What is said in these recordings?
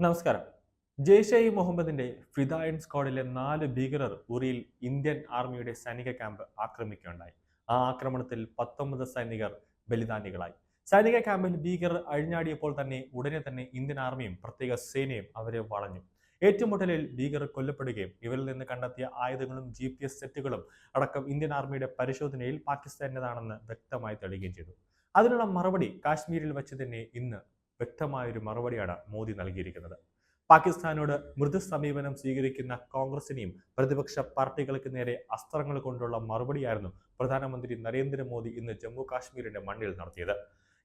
നമസ്കാരം. ജെയ്ഷെ ഇ മുഹമ്മദിന്റെ ഫിദായൻ സ്ക്വാഡിലെ നാല് ഭീകരർ ഉറിയിൽ ഇന്ത്യൻ ആർമിയുടെ സൈനിക ക്യാമ്പ് ആക്രമിക്കുകയുണ്ടായി. ആ ആക്രമണത്തിൽ പത്തൊമ്പത് സൈനികർ ബലിദാനികളായി. സൈനിക ക്യാമ്പിൽ ഭീകരർ അഴിഞ്ഞാടിയപ്പോൾ തന്നെ ഉടനെ തന്നെ ഇന്ത്യൻ ആർമിയും പ്രത്യേക സേനയും അവരെ വളഞ്ഞു. ഏറ്റുമുട്ടലിൽ ഭീകരർ കൊല്ലപ്പെടുകയും ഇവരിൽ നിന്ന് കണ്ടെത്തിയ ആയുധങ്ങളും ജി പി എസ് സെറ്റുകളും അടക്കം ഇന്ത്യൻ ആർമിയുടെ പരിശോധനയിൽ പാകിസ്ഥാന്റേതാണെന്ന് വ്യക്തമായി തെളിയുകയും ചെയ്തു. അതിനുള്ള മറുപടി കാശ്മീരിൽ വെച്ച് തന്നെ ഇന്ന് വ്യക്തമായൊരു മറുപടിയാണ് മോദി നൽകിയിരിക്കുന്നത്. പാകിസ്ഥാനോട് മൃദു സമീപനം സ്വീകരിക്കുന്ന കോൺഗ്രസിനെയും പ്രതിപക്ഷ പാർട്ടികൾക്ക് നേരെ അസ്ത്രങ്ങൾ കൊണ്ടുള്ള മറുപടിയായിരുന്നു പ്രധാനമന്ത്രി നരേന്ദ്രമോദി ഇന്ന് ജമ്മു കാശ്മീരിന്റെ മണ്ണിൽ നടത്തിയത്.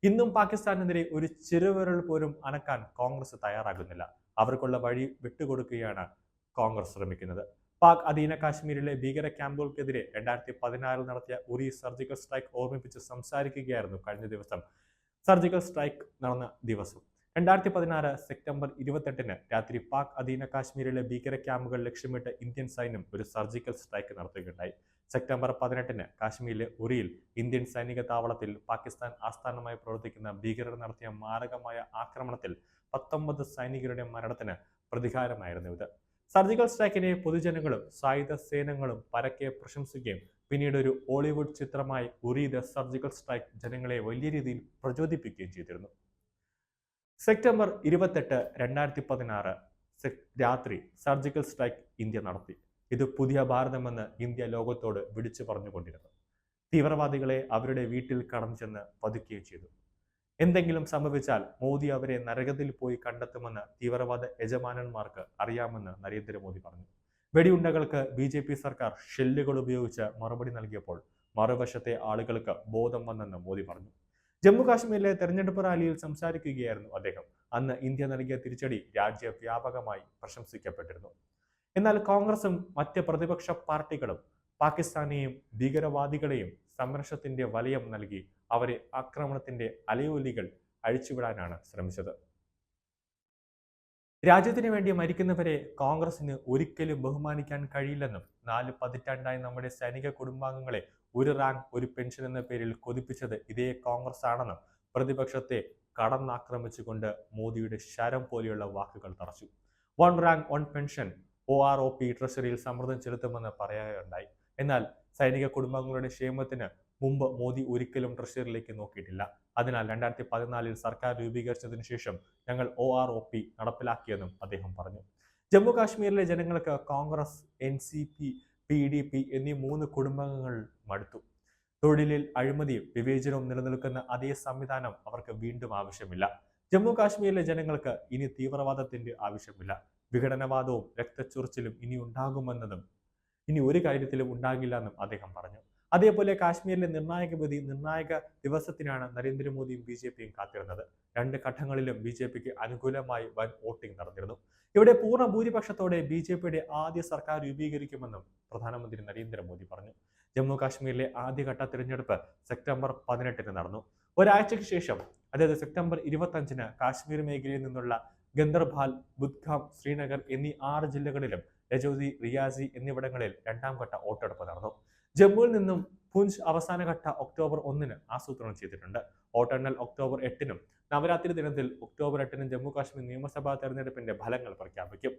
ഇന്നും പാകിസ്ഥാനെതിരെ ഒരു ചെറുവിരൽ പോലും അനക്കാൻ കോൺഗ്രസ് തയ്യാറാകുന്നില്ല. അവർക്കുള്ള വഴി വിട്ടുകൊടുക്കുകയാണ് കോൺഗ്രസ് ശ്രമിക്കുന്നത്. പാക് അധീന കാശ്മീരിലെ ഭീകര ക്യാമ്പുകൾക്കെതിരെ രണ്ടായിരത്തി പതിനാറിൽ നടത്തിയ ഉറി സർജിക്കൽ സ്ട്രൈക്ക് ഓർമ്മിപ്പിച്ച് സംസാരിക്കുകയായിരുന്നു കഴിഞ്ഞ ദിവസം. സർജിക്കൽ സ്ട്രൈക്ക് നടന്ന ദിവസം. രണ്ടായിരത്തി പതിനാറ് സെപ്റ്റംബർ ഇരുപത്തെട്ടിന് രാത്രി പാക് അധീന കാശ്മീരിലെ ഭീകര ക്യാമ്പുകൾ ലക്ഷ്യമിട്ട് ഇന്ത്യൻ സൈന്യം ഒരു സർജിക്കൽ സ്ട്രൈക്ക് നടത്തുകയുണ്ടായി. സെപ്റ്റംബർ പതിനെട്ടിന് കാശ്മീരിലെ ഉറിയിൽ ഇന്ത്യൻ സൈനിക താവളത്തിൽ പാകിസ്ഥാൻ ആസ്ഥാനമായി പ്രവർത്തിക്കുന്ന ഭീകരർ നടത്തിയ മാരകമായ ആക്രമണത്തിൽ പത്തൊമ്പത് സൈനികരുടെ മരണത്തിന് പ്രതികാരമായിരുന്നു ഇത്. സർജിക്കൽ സ്ട്രൈക്കിനെ പൊതുജനങ്ങളും സായുധ സേനകളും പരക്കെ പ്രശംസിക്കുകയും പിന്നീട് ഒരു ഹോളിവുഡ് ചിത്രമായി ഉറി ദ സർജിക്കൽ സ്ട്രൈക്ക് ജനങ്ങളെ വലിയ രീതിയിൽ പ്രചോദിപ്പിക്കുകയും ചെയ്തിരുന്നു. സെപ്റ്റംബർ ഇരുപത്തെട്ട് രണ്ടായിരത്തി പതിനാറ് രാത്രി സർജിക്കൽ സ്ട്രൈക്ക് ഇന്ത്യ നടത്തി. ഇത് പുതിയ ഭാരതമെന്ന് ഇന്ത്യ ലോകത്തോട് വിളിച്ചു പറഞ്ഞുകൊണ്ടിരുന്നു. തീവ്രവാദികളെ അവരുടെ വീട്ടിൽ കടന്നു ചെന്ന് പതുക്കുകയും ചെയ്തു. എന്തെങ്കിലും സംഭവിച്ചാൽ മോദി അവരെ നരകത്തിൽ പോയി കണ്ടെത്തുമെന്ന് തീവ്രവാദ യജമാനന്മാർക്ക് അറിയാമെന്ന് നരേന്ദ്രമോദി പറഞ്ഞു. വെടിയുണ്ടകൾക്ക് ബി ജെ പി സർക്കാർ ഷെല്ലുകൾ ഉപയോഗിച്ച് മറുപടി നൽകിയപ്പോൾ മറുവശത്തെ ആളുകൾക്ക് ബോധം വന്നെന്ന് മോദി പറഞ്ഞു. ജമ്മു കാശ്മീരിലെ തെരഞ്ഞെടുപ്പ് റാലിയിൽ സംസാരിക്കുകയായിരുന്നു അദ്ദേഹം. അന്ന് ഇന്ത്യ നൽകിയ തിരിച്ചടി രാജ്യവ്യാപകമായി പ്രശംസിക്കപ്പെട്ടിരുന്നു. എന്നാൽ കോൺഗ്രസും മറ്റ് പ്രതിപക്ഷ പാർട്ടികളും പാകിസ്ഥാനെയും ഭീകരവാദികളെയും സംരക്ഷണത്തിന്റെ വലയം നൽകി അവരെ ആക്രമണത്തിന്റെ അലയോലികൾ അഴിച്ചുവിടാനാണ് ശ്രമിച്ചത്. രാജ്യത്തിന് വേണ്ടി മരിക്കുന്നവരെ കോൺഗ്രസിന് ഒരിക്കലും ബഹുമാനിക്കാൻ കഴിയില്ലെന്നും നാല് പതിറ്റാണ്ടായി നമ്മുടെ സൈനിക കുടുംബാംഗങ്ങളെ ഒരു റാങ്ക് ഒരു പെൻഷൻ എന്ന പേരിൽ കൊതിപ്പിച്ചത് ഇതേ കോൺഗ്രസ് ആണെന്നും പ്രതിപക്ഷത്തെ കടന്നാക്രമിച്ചുകൊണ്ട് മോദിയുടെ ശരം പോലെയുള്ള വാക്കുകൾ തറച്ചു. One rank one pension O R O P ട്രഷറിയിൽ സമ്മർദ്ദം ചെലുത്തുമെന്ന് പറയുകയുണ്ടായി എന്നാൽ സൈനിക കുടുംബാംഗങ്ങളുടെ ക്ഷേമത്തിന് മുമ്പ് മോദി ഒരിക്കലും ട്രഷറിയിലേക്ക് നോക്കിയിട്ടില്ല. അതിനാൽ രണ്ടായിരത്തി പതിനാലിൽ സർക്കാർ രൂപീകരിച്ചതിനു ശേഷം ഞങ്ങൾ ഒ ആർ ഒ പി നടപ്പിലാക്കിയെന്നും അദ്ദേഹം പറഞ്ഞു. ജമ്മു കാശ്മീരിലെ ജനങ്ങൾക്ക് Congress N C P P D P എന്നീ മൂന്ന് കുടുംബാംഗങ്ങൾ മടുത്തു. തൊഴിലിൽ അഴിമതിയും വിവേചനവും നിലനിൽക്കുന്ന അതേ സംവിധാനം അവർക്ക് വീണ്ടും ആവശ്യമില്ല. ജമ്മു കാശ്മീരിലെ ജനങ്ങൾക്ക് ഇനി തീവ്രവാദത്തിന്റെ ആവശ്യമില്ല. വിഘടനവാദവും രക്തച്ചൊറിച്ചിലും ഇനി ഉണ്ടാകുമെന്നതും ഇനി ഒരു കാര്യത്തിലും ഉണ്ടാകില്ല എന്നും അദ്ദേഹം പറഞ്ഞു. അതേപോലെ കാശ്മീരിലെ നിർണായക വിധി നിർണായക ദിവസത്തിനാണ് നരേന്ദ്രമോദിയും ബി ജെ പിയും കാത്തിരുന്നത്. രണ്ട് ഘട്ടങ്ങളിലും ബി ജെ പിക്ക് അനുകൂലമായി വൻ വോട്ടിംഗ് നടന്നിരുന്നു. ഇവിടെ പൂർണ ഭൂരിപക്ഷത്തോടെ ബി ജെ പിയുടെ ആദ്യ സർക്കാർ രൂപീകരിക്കുമെന്നും പ്രധാനമന്ത്രി നരേന്ദ്രമോദി പറഞ്ഞു. ജമ്മു കാശ്മീരിലെ ആദ്യഘട്ട തിരഞ്ഞെടുപ്പ് സെപ്റ്റംബർ പതിനെട്ടിന് നടന്നു. ഒരാഴ്ചയ്ക്ക് ശേഷം അതായത് സെപ്റ്റംബർ ഇരുപത്തഞ്ചിന് കാശ്മീർ മേഖലയിൽ നിന്നുള്ള ഗന്ദർബാൽ ബുദ്ഗാം ശ്രീനഗർ എന്നീ ആറ് ജില്ലകളിലും രജൌരി റിയാസി എന്നിവിടങ്ങളിൽ രണ്ടാം ഘട്ട വോട്ടെടുപ്പ് നടന്നു. ജമ്മുവിൽ നിന്നും പുഞ്ച് അവസാനഘട്ട ഒക്ടോബർ ഒന്നിന് ആസൂത്രണം ചെയ്തിട്ടുണ്ട്. വോട്ടെണ്ണൽ ഒക്ടോബർ എട്ടിനും നവരാത്രി ദിനത്തിൽ ഒക്ടോബർ എട്ടിനും ജമ്മു കാശ്മീർ നിയമസഭാ തെരഞ്ഞെടുപ്പിന്റെ ഫലങ്ങൾ പ്രഖ്യാപിക്കും.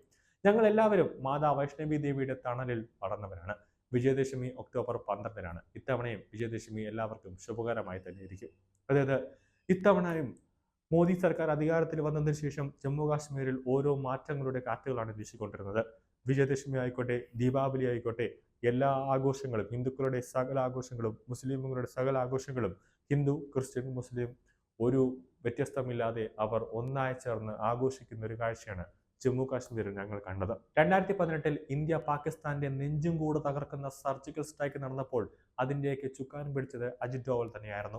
ഞങ്ങൾ എല്ലാവരും മാതാ വൈഷ്ണവി ദേവിയുടെ തണലിൽ വളർന്നവരാണ്. വിജയദശമി ഒക്ടോബർ പന്ത്രണ്ടിനാണ്. ഇത്തവണയും വിജയദശമി എല്ലാവർക്കും ശുഭകരമായി തന്നെ ഇരിക്കും അതായത് ഇത്തവണയും മോദി സർക്കാർ അധികാരത്തിൽ വന്നതിന് ശേഷം ജമ്മു കാശ്മീരിൽ ഓരോ മാറ്റങ്ങളുടെ കാറ്റുകളാണ് വീശിക്കൊണ്ടിരുന്നത്. വിജയദശമി ആയിക്കോട്ടെ ദീപാവലി ആയിക്കോട്ടെ എല്ലാ ആഘോഷങ്ങളും ഹിന്ദുക്കളുടെ സകല ആഘോഷങ്ങളും മുസ്ലിമുകളുടെ സകല ആഘോഷങ്ങളും ഹിന്ദു ക്രിസ്ത്യൻ മുസ്ലിം ഒരു വ്യത്യസ്തമില്ലാതെ അവർ ഒന്നായി ചേർന്ന് ആഘോഷിക്കുന്ന ഒരു കാഴ്ചയാണ് ജമ്മു കാശ്മീരിൽ ഞങ്ങൾ കണ്ടത്. രണ്ടായിരത്തി പതിനെട്ടിൽ ഇന്ത്യ പാകിസ്ഥാന്റെ നെഞ്ചും കൂട് തകർക്കുന്ന സർജിക്കൽ സ്ട്രൈക്ക് നടന്നപ്പോൾ അതിന്റെയൊക്കെ ചുക്കാൻ പിടിച്ചത് അജിത് ഡോവൽ തന്നെയായിരുന്നു.